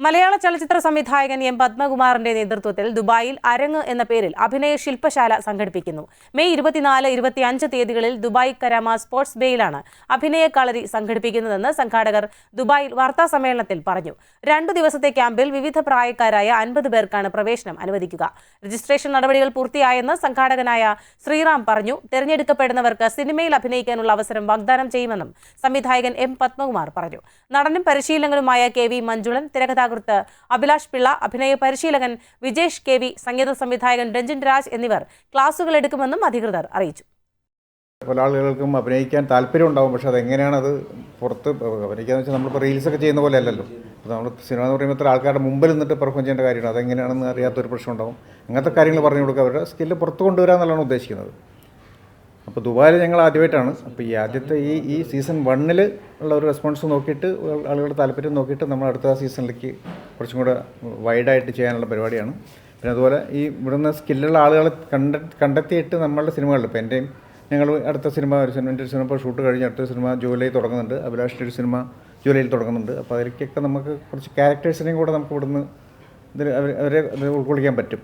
മലയാള ചലച്ചിത്ര സംവിധായകൻ എം പത്മകുമാറിന്റെ നേതൃത്വത്തിൽ ദുബായിൽ അരങ്ങ് എന്ന പേരിൽ അഭിനയ ശില്പശാല സംഘടിപ്പിക്കുന്നു. മെയ് ഇരുപത്തിനാല് ഇരുപത്തിയഞ്ച് തീയതികളിൽ ദുബായ് കരാമ സ്പോർട്സ് ബേയിലാണ് അഭിനയ കളരി സംഘടിപ്പിക്കുന്നതെന്ന് സംഘാടകർ ദുബായിൽ വാർത്താ സമ്മേളനത്തിൽ പറഞ്ഞു. രണ്ടു ദിവസത്തെ ക്യാമ്പിൽ വിവിധ പ്രായക്കാരായ അൻപത് പേർക്കാണ് പ്രവേശനം അനുവദിക്കുക. രജിസ്ട്രേഷൻ നടപടികൾ പൂർത്തിയായെന്ന് സംഘാടകനായ ശ്രീറാം പറഞ്ഞു. തെരഞ്ഞെടുക്കപ്പെടുന്നവർക്ക് സിനിമയിൽ അഭിനയിക്കാനുള്ള അവസരം വാഗ്ദാനം ചെയ്യുമെന്നും സംവിധായകൻ എം പത്മകുമാർ പറഞ്ഞു. നടനും പരിശീലകനുമായ കെ വി മഞ്ജുളൻ തിരക്കഥാകൃത്ത് അഭിലാഷ് പിള്ള അഭിനയ പരിശീലകൻ വിജേഷ് കെ വി സംഗീത സംവിധായകൻ രഞ്ജിൻ രാജ് എന്നിവർ ക്ലാസുകൾ എടുക്കുമെന്നും അധികൃതർ അറിയിച്ചു. പല ആളുകൾക്കും അഭിനയിക്കാൻ താല്പര്യം ഉണ്ടാവും പക്ഷെ അതെങ്ങനെയാണ് അത് പുറത്ത് അഭിനയിക്കാന്ന് വെച്ചാൽ നമ്മളിപ്പോൾ റീൽസൊക്കെ ചെയ്യുന്ന പോലെ അല്ലല്ലോ. അപ്പോൾ നമ്മൾ സിനിമ എന്ന് പറയുമ്പോൾ ഇത്ര ആൾക്കാരുടെ മുമ്പിൽ നിന്നിട്ട് പെർഫോം ചെയ്യേണ്ട കാര്യമാണ്. അതെങ്ങനെയാണെന്ന് അറിയാത്തൊരു പ്രശ്നം ഉണ്ടാവും. അങ്ങനത്തെ കാര്യങ്ങൾ പറഞ്ഞു കൊടുക്കുക അവരുടെ സ്കില്ല് പുറത്ത് കൊണ്ടുവരാമെന്നുള്ളതാണ് ഉദ്ദേശിക്കുന്നത്. അപ്പോൾ ദുബായിൽ ഞങ്ങൾ ആദ്യമായിട്ടാണ്. അപ്പോൾ ഈ ആദ്യത്തെ ഈ ഈ സീസൺ വണ്ണിൽ ഉള്ള ഒരു റെസ്പോൺസ് നോക്കിയിട്ട് ആളുകളുടെ താല്പര്യം നോക്കിയിട്ട് നമ്മൾ അടുത്ത സീസണിലേക്ക് കുറച്ചും കൂടെ വൈഡായിട്ട് ചെയ്യാനുള്ള പരിപാടിയാണ്. പിന്നെ അതുപോലെ ഈ ഇവിടുന്ന് സ്കില്ലുള്ള ആളുകളെ കണ്ട കണ്ടെത്തിയിട്ട് നമ്മളുടെ സിനിമകളിൽ ഇപ്പോൾ എന്റെയും ഞങ്ങൾ അടുത്ത സിനിമ ഒരു സിനിമ എന്റെ ഒരു സിനിമ ഇപ്പോൾ ഷൂട്ട് കഴിഞ്ഞ് അടുത്ത സിനിമ ജൂലൈ തുടങ്ങുന്നുണ്ട്. അഭിലാഷിന്റെ ഒരു സിനിമ ജൂലൈയിൽ തുടങ്ങുന്നുണ്ട്. അപ്പോൾ അതിലേക്കൊക്കെ നമുക്ക് കുറച്ച് ക്യാരക്ടേഴ്സിനെയും കൂടെ നമുക്ക് ഇവിടുന്ന് ഇതിൽ അവരെ ഉൾക്കൊള്ളിക്കാൻ പറ്റും.